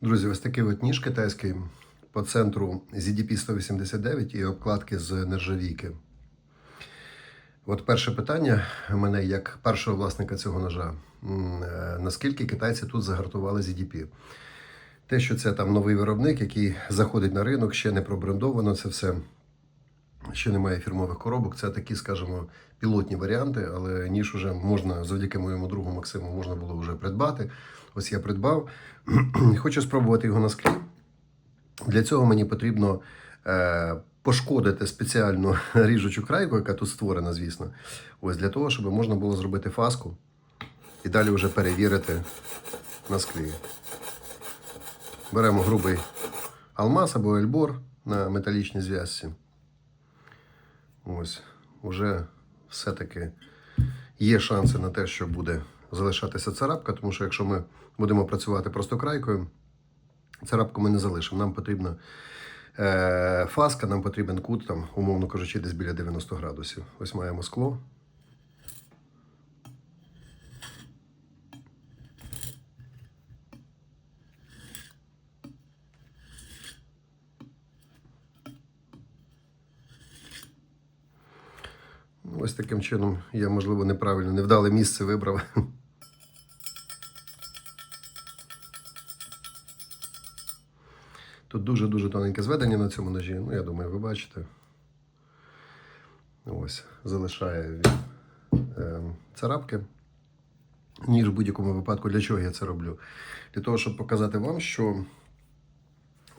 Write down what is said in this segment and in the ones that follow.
Друзі, ось такий от ніж китайський по центру ZDP 189 і обкладки з нержавійки. От перше питання у мене як першого власника цього ножа. Е, Наскільки китайці тут загартували ZDP? Те, що це там новий виробник, який заходить на ринок, ще не пробрендовано це все. Ще немає фірмових коробок. Це такі, скажімо, пілотні варіанти, але ніж уже можна завдяки моєму другу Максиму можна було вже придбати. Ось я придбав. Хочу спробувати його на склі. Для цього мені потрібно е, пошкодити спеціальну ріжучу крайку, яка тут створена, звісно. Ось для того, щоб можна було зробити фаску і далі вже перевірити на склі. Беремо грубий алмаз або ельбор на металічній зв'язці. Ось, уже все-таки є шанси на те, що буде залишатися царапка, тому що якщо ми будемо працювати просто крайкою, царапку ми не залишимо. Нам потрібна е, фаска, нам потрібен кут, там, умовно кажучи, десь біля 90 градусів. Ось маємо скло. Ось таким чином я, можливо, неправильно, невдале місце вибрав. Тут дуже-дуже тоненьке зведення на цьому ножі. Ну, я думаю, ви бачите. Ось, залишає він е, царапки. Ніж в будь-якому випадку, для чого я це роблю? Для того, щоб показати вам, що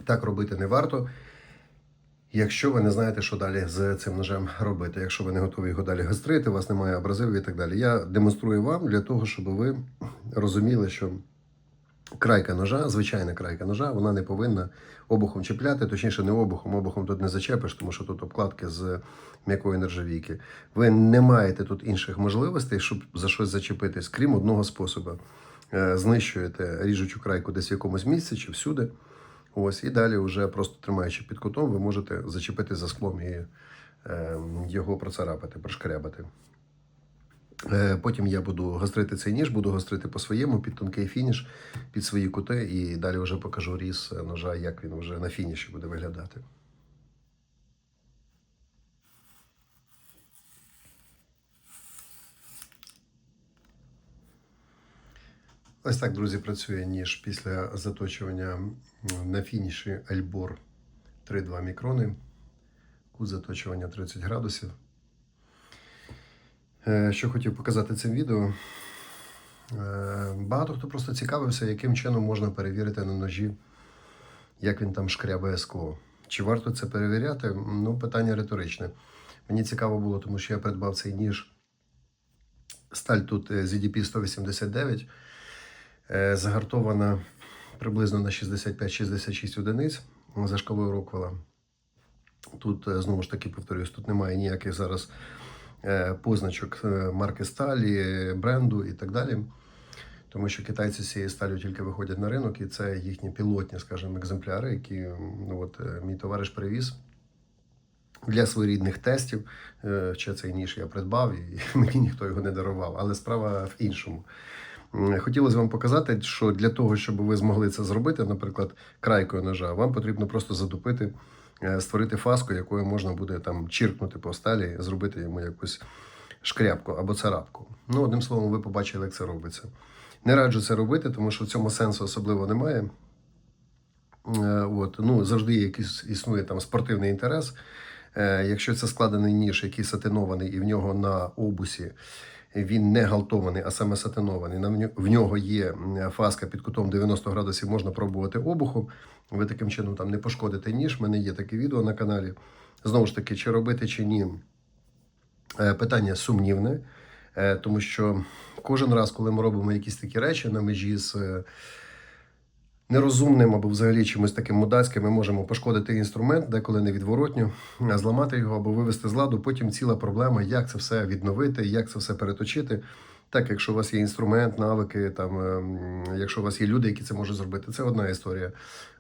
так робити не варто. Якщо ви не знаєте, що далі з цим ножем робити, якщо ви не готові його далі гострити, у вас немає абразивів і так далі. Я демонструю вам для того, щоб ви розуміли, що крайка ножа, звичайна крайка ножа, вона не повинна обухом чіпляти, точніше, не обухом, обухом тут не зачепиш, тому що тут обкладки з м'якої нержавійки. Ви не маєте тут інших можливостей, щоб за щось зачепитись, крім одного способу. Е, Знищуєте ріжучу крайку десь в якомусь місці чи всюди. Ось, і далі, вже просто тримаючи під кутом, ви можете зачепити за склом і е, його процарапати, прошкрябати. Е, потім я буду гострити цей ніж, буду гострити по-своєму під тонкий фініш, під свої кути, і далі вже покажу різ ножа, як він вже на фініші буде виглядати. Ось так, друзі, працює ніж після заточування на фініші Альбор 3,2 мікрони. Кут заточування 30 градусів. Е, Що хотів показати цим відео. Е, Багато хто просто цікавився, яким чином можна перевірити на ножі, як він там шкрябає скло. Чи варто це перевіряти? Ну, питання риторичне. Мені цікаво було, тому що я придбав цей ніж. Сталь тут е, ZDP 189. Е, загартована приблизно на 65-66 одиниць за шкалою Роквелла. Тут, е, знову ж таки, повторюсь, тут немає ніяких зараз е, позначок марки сталі, бренду і так далі. Тому що китайці з цією сталю тільки виходять на ринок, і це їхні пілотні, скажімо, екземпляри, які ну, от, мій товариш привіз для своєрідних тестів. Ще цей ніж я придбав, і мені ніхто його не дарував. Але справа в іншому. Хотілося вам показати, що для того, щоб ви змогли це зробити, наприклад, крайкою ножа, вам потрібно просто затупити, е, створити фаску, якою можна буде там чіркнути по сталі, зробити йому якусь шкрябку або царапку. Ну, одним словом, ви побачили, як це робиться. Не раджу це робити, тому що в цьому сенсу особливо немає. Е, От, ну, завжди якийсь існує там спортивний інтерес. Е, Якщо це складений ніж, який сатинований, і в нього на обусі він не галтований, а саме сатинований. В нього є фаска під кутом 90 градусів, можна пробувати обухом. Ви таким чином там не пошкодите ніж. У мене є таке відео на каналі. Знову ж таки, чи робити, чи ні. Е, Питання сумнівне, е, тому що кожен раз, коли ми робимо якісь такі речі на межі з е, нерозумним або взагалі чимось таким мудацьким, ми можемо пошкодити інструмент, деколи невідворотньо, зламати його або вивести з ладу. Потім ціла проблема, як це все відновити, як це все переточити. Так, якщо у вас є інструмент, навики, там, ем, якщо у вас є люди, які це можуть зробити, це одна історія.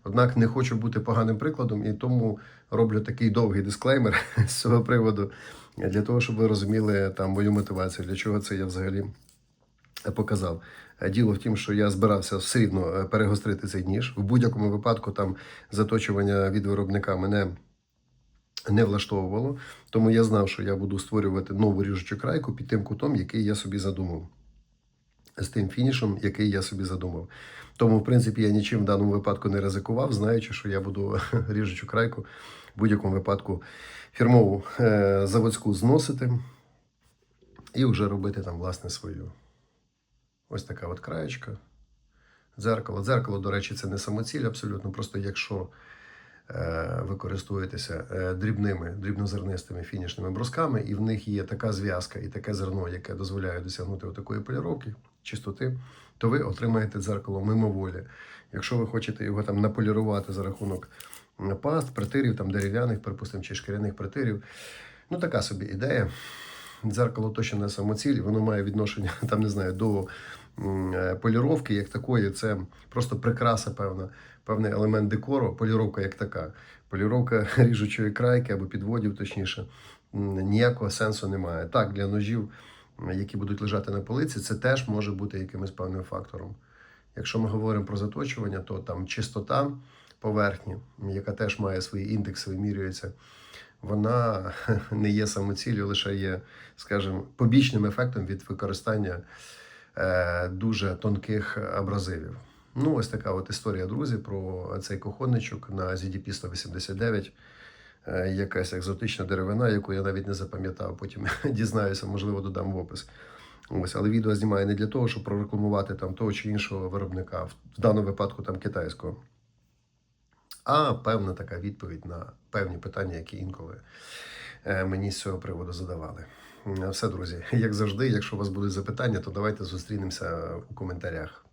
Однак не хочу бути поганим прикладом, і тому роблю такий довгий дисклеймер з цього приводу, для того, щоб ви розуміли там мою мотивацію, для чого це я взагалі показав. Е, Діло в тім, що я збирався все рівно е, перегострити цей ніж. В будь-якому випадку там заточування від виробника мене не влаштовувало. Тому я знав, що я буду створювати нову ріжучу крайку під тим кутом, який я собі задумав. З тим фінішем, який я собі задумав. Тому, в принципі, я нічим в даному випадку не ризикував, знаючи, що я буду ріжучу крайку в будь-якому випадку фірмову е, заводську зносити і вже робити там власне свою. Ось така от краєчка. Дзеркало. Дзеркало, до речі, це не самоціль абсолютно. Просто якщо е, ви користуєтеся е, дрібними, дрібнозернистими фінішними брусками, і в них є така зв'язка і таке зерно, яке дозволяє досягнути такої поліровки, чистоти, то ви отримаєте дзеркало мимоволі. Якщо ви хочете його там наполірувати за рахунок паст, притирів, там дерев'яних, припустимо, чи шкіряних притирів, ну така собі ідея. Дзеркало точно не самоціль, воно має відношення там, не знаю, до е, поліровки як такої. Це просто прикраса, певна, певний елемент декору. Поліровка як така. Поліровка ріжучої крайки або підводів, точніше, ніякого сенсу немає. Так, для ножів, які будуть лежати на полиці, це теж може бути якимось певним фактором. Якщо ми говоримо про заточування, то там чистота поверхні, яка теж має свої індекси, вимірюється, вона не є самоціллю, лише є, скажімо, побічним ефектом від використання е, дуже тонких абразивів. Ну, ось така от історія, друзі, про цей кухонничок на ZDP 189. Е, Якась екзотична деревина, яку я навіть не запам'ятав. Потім дізнаюся, можливо, додам в опис. Ось, але відео знімаю не для того, щоб прорекламувати там того чи іншого виробника, в даному випадку там китайського. А певна така відповідь на певні питання, які інколи е, мені з цього приводу задавали. Все, друзі, як завжди, якщо у вас будуть запитання, то давайте зустрінемося у коментарях.